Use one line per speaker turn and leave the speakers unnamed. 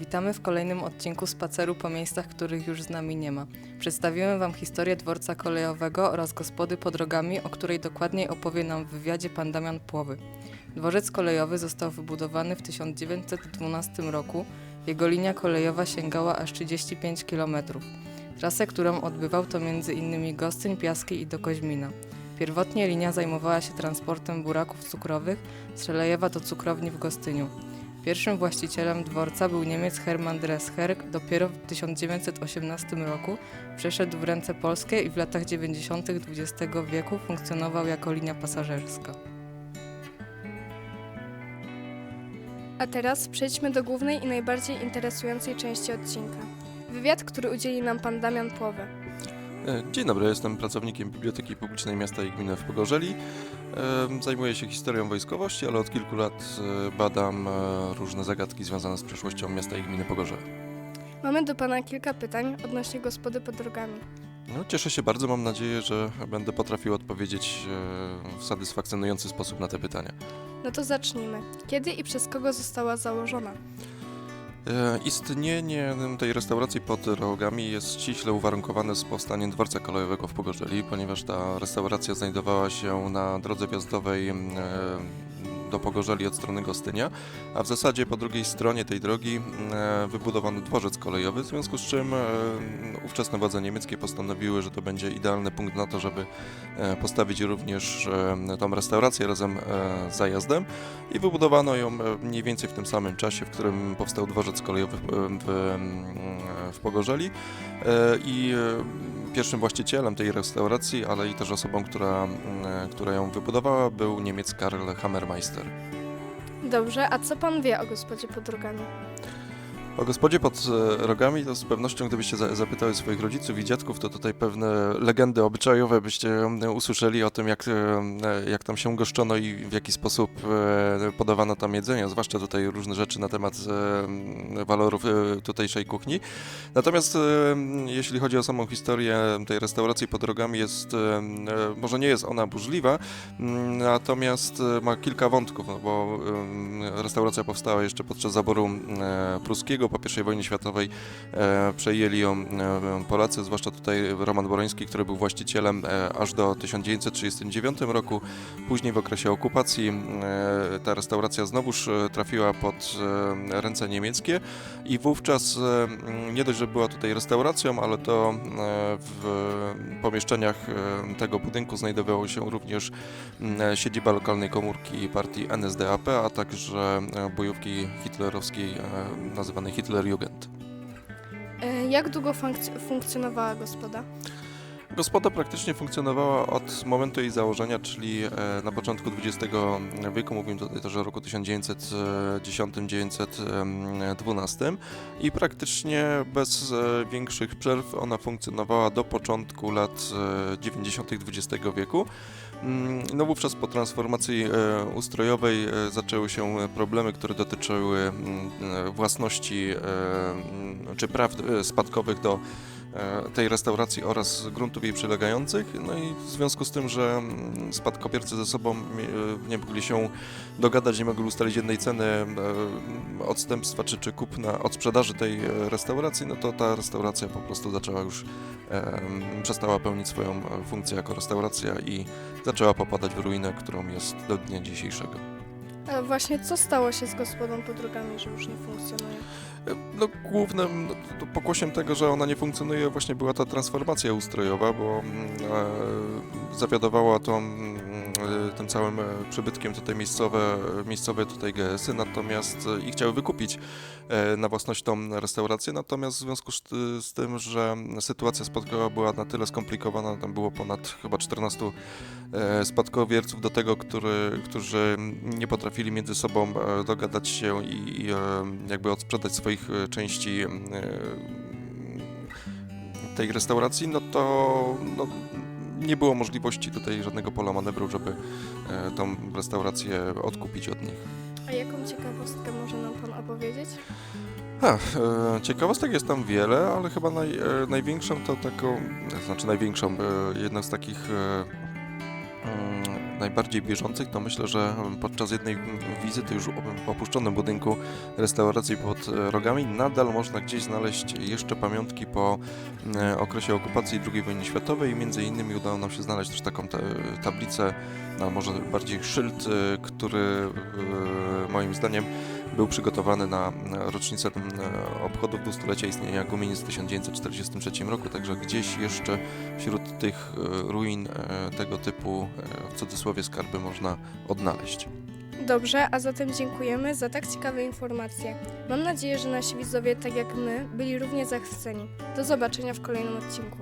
Witamy w kolejnym odcinku spaceru po miejscach, których już z nami nie ma. Przedstawimy Wam historię dworca kolejowego oraz gospody pod rogami, o której dokładniej opowie nam w wywiadzie pan Damian Płowy. Dworzec kolejowy został wybudowany w 1912 roku. Jego linia kolejowa sięgała aż 35 km. Trasę, którą odbywał to m.in. Gostyń, Piaski i do Koźmina. Pierwotnie linia zajmowała się transportem buraków cukrowych z Szelejewa do cukrowni w Gostyniu. Pierwszym właścicielem dworca był Niemiec Hermann Drescher. Dopiero w 1918 roku przeszedł w ręce polskie i w latach 90. XX wieku funkcjonował jako linia pasażerska.
A teraz przejdźmy do głównej i najbardziej interesującej części odcinka. Wywiad, który udzieli nam pan Damian Płowy.
E, Dzień dobry, jestem pracownikiem Biblioteki Publicznej Miasta i Gminy w Pogorzeli. Zajmuję się historią wojskowości, ale od kilku lat e, badam e, różne zagadki związane z przeszłością miasta i gminy Pogorzele.
Mamy do pana kilka pytań odnośnie gospody pod drogami.
No, cieszę się bardzo, mam nadzieję, że będę potrafił odpowiedzieć w satysfakcjonujący sposób na te pytania.
No to zacznijmy. Kiedy i przez kogo została założona?
E, Istnienie tej restauracji pod rogami jest ściśle uwarunkowane z powstaniem dworca kolejowego w Pogorzeli, ponieważ ta restauracja znajdowała się na drodze wjazdowej em, e, do Pogorzeli od strony Gostynia, a w zasadzie po drugiej stronie tej drogi e, wybudowano dworzec kolejowy, w związku z czym e, ówczesne władze niemieckie postanowiły, że to będzie idealny punkt na to, żeby e, postawić również tą restaurację razem z zajazdem i wybudowano ją mniej więcej w tym samym czasie, w którym powstał dworzec kolejowy w, w, mm, w Pogorzeli i pierwszym właścicielem tej restauracji, ale i też osobą, która, mm, która ją wybudowała był Niemiec Karl Hammermeister.
Dobrze, a co pan wie o gospodzie pod drogami?
O gospodzie pod e, rogami to z pewnością, gdybyście za- zapytały swoich rodziców i dziadków, to tutaj pewne legendy obyczajowe byście e, usłyszeli o tym, jak, e, jak tam się goszczono i w jaki sposób podawano tam jedzenie, zwłaszcza tutaj różne rzeczy na temat walorów tutejszej kuchni. Natomiast jeśli chodzi o samą historię tej restauracji pod rogami, jest, może nie jest ona burzliwa, natomiast ma kilka wątków, no bo restauracja powstała jeszcze podczas zaboru e, pruskiego. Po I wojnie światowej e, przejęli ją e, Polacy, zwłaszcza tutaj Roman Boroński, który był właścicielem e, aż do 1939 roku. Później w okresie okupacji ta restauracja znowuż trafiła pod ręce niemieckie i wówczas nie dość, że była tutaj restauracją, ale to w pomieszczeniach tego budynku znajdowało się również siedziba lokalnej komórki partii NSDAP, a także bojówki hitlerowskiej nazywanej Hitlerjugend.
E, Jak długo funkc- funkcjonowała gospoda?
Gospoda praktycznie funkcjonowała od momentu jej założenia, czyli e, na początku XX wieku, mówimy tutaj też o roku 1910-1912 i praktycznie bez e, większych przerw ona funkcjonowała do początku lat e, 90. XX wieku. Mm, No wówczas po transformacji e, ustrojowej e, zaczęły się problemy, które dotyczyły mm, e, własności e, czy praw e, spadkowych do e, tej restauracji oraz gruntów jej przylegających. No i w związku z tym, że mm, spadkobiercy ze sobą e, nie mogli się dogadać, nie mogli ustalić jednej ceny e, odstępstwa czy, czy kupna od sprzedaży tej e, restauracji, no to ta restauracja po prostu zaczęła już, e, przestała pełnić swoją e, funkcję jako restauracja i zaczęła popadać w ruinę, którą jest do dnia dzisiejszego.
A właśnie co stało się z gospodą pod drogami, że już nie funkcjonuje?
No, głównym no, pokłosiem tego, że ona nie funkcjonuje, właśnie była ta transformacja ustrojowa, bo mm, e, zawiadowała tą, e, tym całym e, przybytkiem tutaj miejscowe, miejscowe tutaj GS-y, natomiast e, i chciały wykupić na własność tą restaurację, natomiast w związku z, z tym, że sytuacja spadkowa była na tyle skomplikowana, tam było ponad chyba 14 e, spadkobierców do tego, który, którzy nie potrafili między sobą dogadać się i, i jakby odsprzedać swoich części tej restauracji, no to no, nie było możliwości tutaj żadnego pola manewru, żeby e, tą restaurację odkupić od nich.
A jaką ciekawostkę może nam pan opowiedzieć?
Ha, e, ciekawostek jest tam wiele, ale chyba naj, e, największą to taką, znaczy największą, e, jedną z takich e, mm, najbardziej bieżących, to myślę, że podczas jednej wizyty już w opuszczonym budynku restauracji pod e, rogami nadal można gdzieś znaleźć jeszcze pamiątki po e, okresie okupacji II wojny światowej. Między innymi udało nam się znaleźć też taką ta, tablicę, a może bardziej szyld, e, który e, moim zdaniem był przygotowany na rocznicę e, obchodów dwustulecia istnienia Gumienic w 1943 roku, także gdzieś jeszcze wśród tych ruin tego typu, w cudzysłowie, skarby można odnaleźć.
Dobrze, a zatem dziękujemy za tak ciekawe informacje. Mam nadzieję, że nasi widzowie, tak jak my, byli równie zachwyceni. Do zobaczenia w kolejnym odcinku.